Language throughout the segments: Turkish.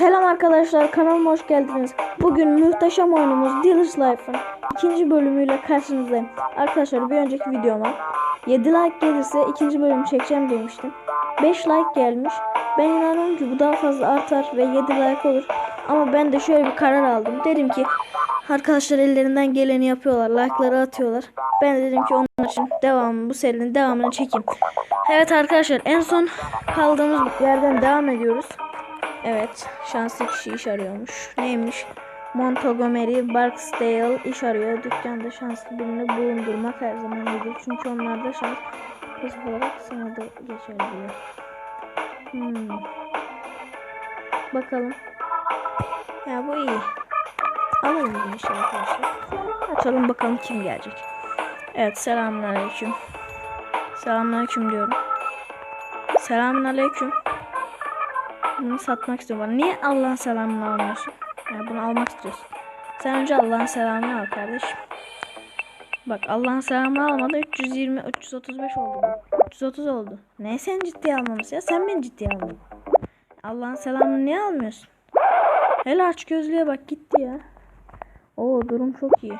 Selam arkadaşlar kanalıma hoş geldiniz. Bugün muhteşem oyunumuz Dealer's Life'ın ikinci bölümüyle karşınızdayım. Arkadaşlar bir önceki videoma 7 like gelirse ikinci bölümü çekeceğim demiştim. 5 like gelmiş. Ben inanıyorum ki bu daha fazla artar ve 7 like olur. Ama ben de şöyle bir karar aldım. Dedim ki arkadaşlar ellerinden geleni yapıyorlar. Like'ları atıyorlar. Ben de dedim ki onun için devamı bu serinin devamını çekeyim. Evet arkadaşlar en son kaldığımız yerden devam ediyoruz. Evet, şanslı kişi iş arıyormuş. Neymiş? Montgomery Barksdale iş arıyor. Dükkanda şanslı birini bulundurmak her zaman iyidir. Çünkü onlarda şans pozitif olarak sınırda geçer diyor. Hmm. Bakalım. Ya bu iyi. Alalım bunu işe arkadaşlar. Açalım bakalım kim gelecek. Evet, selamünaleyküm. Selamünaleyküm diyorum. Selamünaleyküm. Bunu satmak istiyorum. Bana Niye Allah'ın selamını almıyorsun? Yani bunu almak istiyorsun. Sen önce Allah'ın selamını al kardeşim. Bak Allah'ın selamını almadı 320 335 oldu. 330 oldu. Ne sen ciddiye almamışsın ya? Sen beni ciddiye almadın. Allah'ın selamını niye almıyorsun? Hele aç gözlüğe bak gitti ya. Oo durum çok iyi.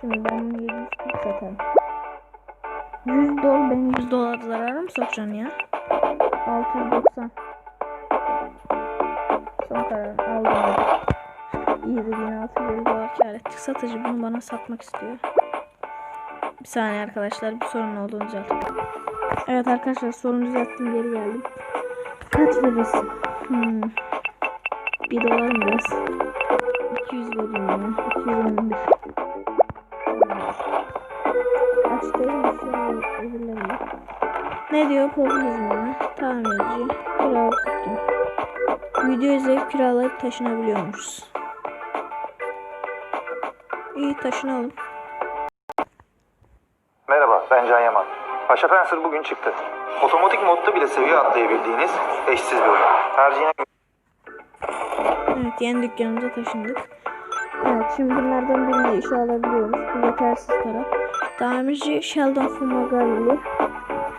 Şimdi ben bunu 740 satarım. 100 dolar benim 100 dolar zarara mı sokacaksın ya? 690 Son kararım aldım. İyi de 1600 dolar kar ettik. Satıcı bunu bana satmak istiyor. Bir saniye arkadaşlar bir sorun olduğunu düzelttim. Evet arkadaşlar sorunu düzelttim geri geldim. Kaç verirsin? Hmm. 1 dolar mı biraz? 200 vereyim ya. 221. Aç değil mi? Ne diyor popülizmine? Tamirci, kiralık dükkan. Video izleyip kiralayıp taşınabiliyormuşuz. İyi taşınalım. Merhaba, ben Can Yaman. Paşa Fencer bugün çıktı. Otomatik modda bile seviye atlayabildiğiniz eşsiz bir oyun. Tercihine göre Evet yeni dükkanımıza taşındık. Evet şimdi bunlardan birini işe alabiliyoruz. Bu yetersiz taraf. Tamirci Sheldon Fumagalli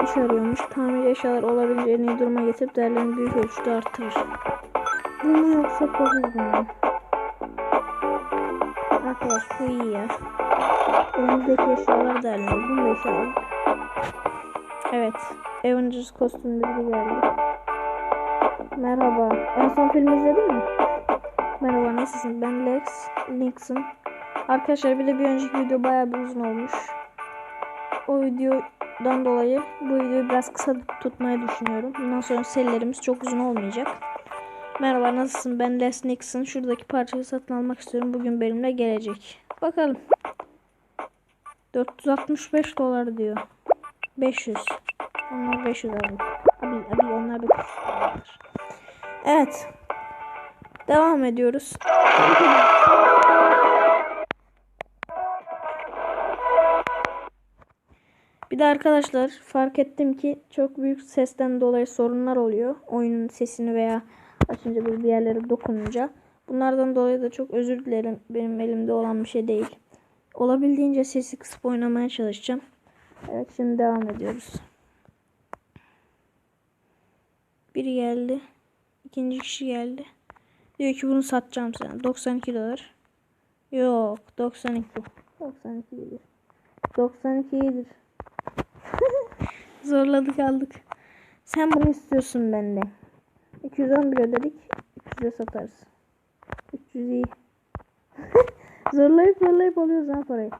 iş arıyormuş. Tamirci eşyalar olabildiğince en iyi duruma getirip değerlerini büyük ölçüde artırır. Bu mu yoksa popülizm mi? Arkadaş bu iyi ya. Elimizdeki eşyalar değerlendir. Bunu da alalım. Evet. Avengers kostümleri geldi. Merhaba. En son film izledin mi? Merhaba nasılsın? Ben Lex Nixon. Arkadaşlar bir de bir önceki video bayağı bir uzun olmuş. O videodan dolayı bu videoyu biraz kısa tutmayı düşünüyorum. Bundan sonra serilerimiz çok uzun olmayacak. Merhaba nasılsın? Ben Les Nixon. Şuradaki parçayı satın almak istiyorum. Bugün benimle gelecek. Bakalım. 465 dolar diyor. 500. Onlar 500 abi. Abi, abi onlar 500 dolar. Evet. Devam ediyoruz. Bir de arkadaşlar fark ettim ki çok büyük sesten dolayı sorunlar oluyor. Oyunun sesini veya açınca böyle bir yerlere dokununca. Bunlardan dolayı da çok özür dilerim. Benim elimde olan bir şey değil. Olabildiğince sesi kısıp oynamaya çalışacağım. Evet şimdi devam ediyoruz. Biri geldi. İkinci kişi geldi. Diyor ki bunu satacağım sana. 92 dolar. Yok 92. 92 iyidir. 92 iyidir. Zorladık aldık. Sen bunu istiyorsun benden. 211 ödedik. 300'e satarız. 300 iyi. zorlayıp zorlayıp alıyoruz ha parayı.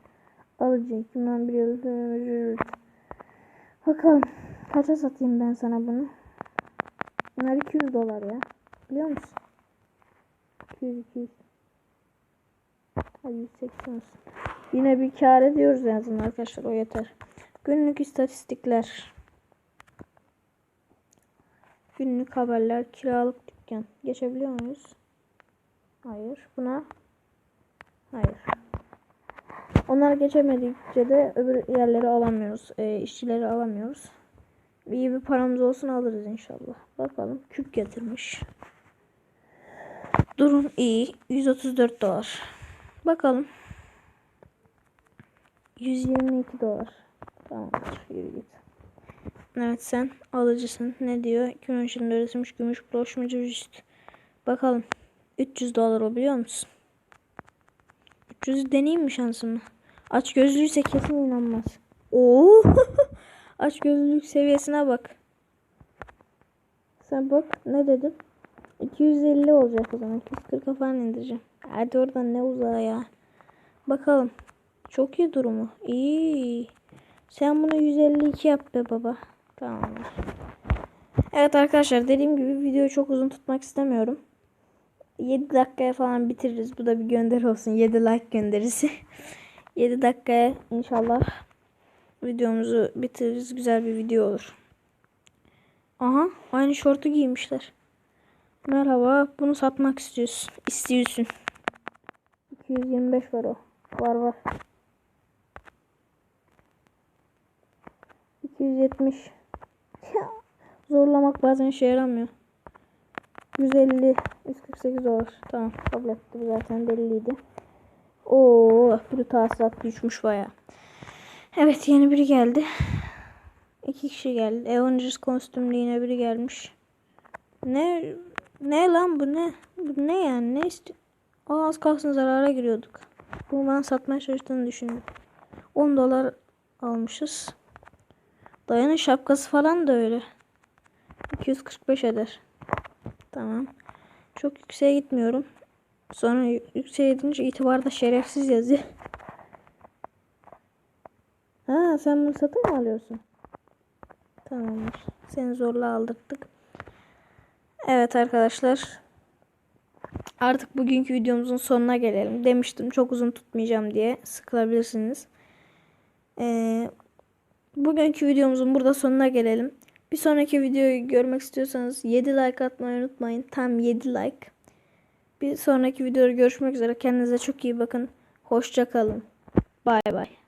Alıcı 2011 yılı. Bakalım. Kaça satayım ben sana bunu? Bunlar 200 dolar ya. Biliyor musun? 200 200. Hadi 180 olsun. Yine bir kar ediyoruz en azından arkadaşlar o yeter. Günlük istatistikler. Günlük haberler, kiralık dükkan. Geçebiliyor muyuz? Hayır. Buna? Hayır. Onlar geçemedikçe de öbür yerleri alamıyoruz. E, işçileri alamıyoruz. İyi bir paramız olsun alırız inşallah. Bakalım. Küp getirmiş. Durum iyi. 134 dolar. Bakalım. 122 dolar. Tamam. Yürü git. Evet sen alıcısın. Ne diyor? 2013 yılında gümüş mu üst. Bakalım. 300 dolar o biliyor musun? 300 deneyeyim mi şansımı? Aç gözlüyse kesin inanmaz. Oo. Aç gözlülük seviyesine bak. Sen bak ne dedim? 250 olacak o zaman. 240 falan indireceğim. Hadi oradan ne uzağa ya. Bakalım. Çok iyi durumu. İyi. Sen bunu 152 yap be baba. Tamamdır. Evet arkadaşlar dediğim gibi videoyu çok uzun tutmak istemiyorum. 7 dakikaya falan bitiririz. Bu da bir gönderi olsun. 7 like gönderisi. 7 dakikaya inşallah videomuzu bitiririz. Güzel bir video olur. Aha aynı şortu giymişler. Merhaba bunu satmak istiyorsun. İstiyorsun. 225 var o. Var var. 270. Ya, zorlamak bazen işe yaramıyor. 150. 148 dolar. Tamam kabul etti zaten belliydi. Oo, bir tahsilat düşmüş baya. Evet yeni biri geldi. İki kişi geldi. Avengers kostümlü yine biri gelmiş. Ne ne lan bu ne? Bu ne yani? Ne istiyor? Az kalsın zarara giriyorduk. Bunu bana satmaya çalıştığını düşündüm. 10 dolar almışız. Dayanın şapkası falan da öyle. 245 eder. Tamam. Çok yükseğe gitmiyorum. Sonra yü- yükseğe gidince itibarda şerefsiz yazıyor. Ha sen bunu satın mı alıyorsun? Tamamdır. Seni zorla aldırdık. Evet arkadaşlar. Artık bugünkü videomuzun sonuna gelelim. Demiştim çok uzun tutmayacağım diye. Sıkılabilirsiniz. Ee, bugünkü videomuzun burada sonuna gelelim. Bir sonraki videoyu görmek istiyorsanız 7 like atmayı unutmayın. Tam 7 like. Bir sonraki videoda görüşmek üzere. Kendinize çok iyi bakın. Hoşça kalın. Bay bay.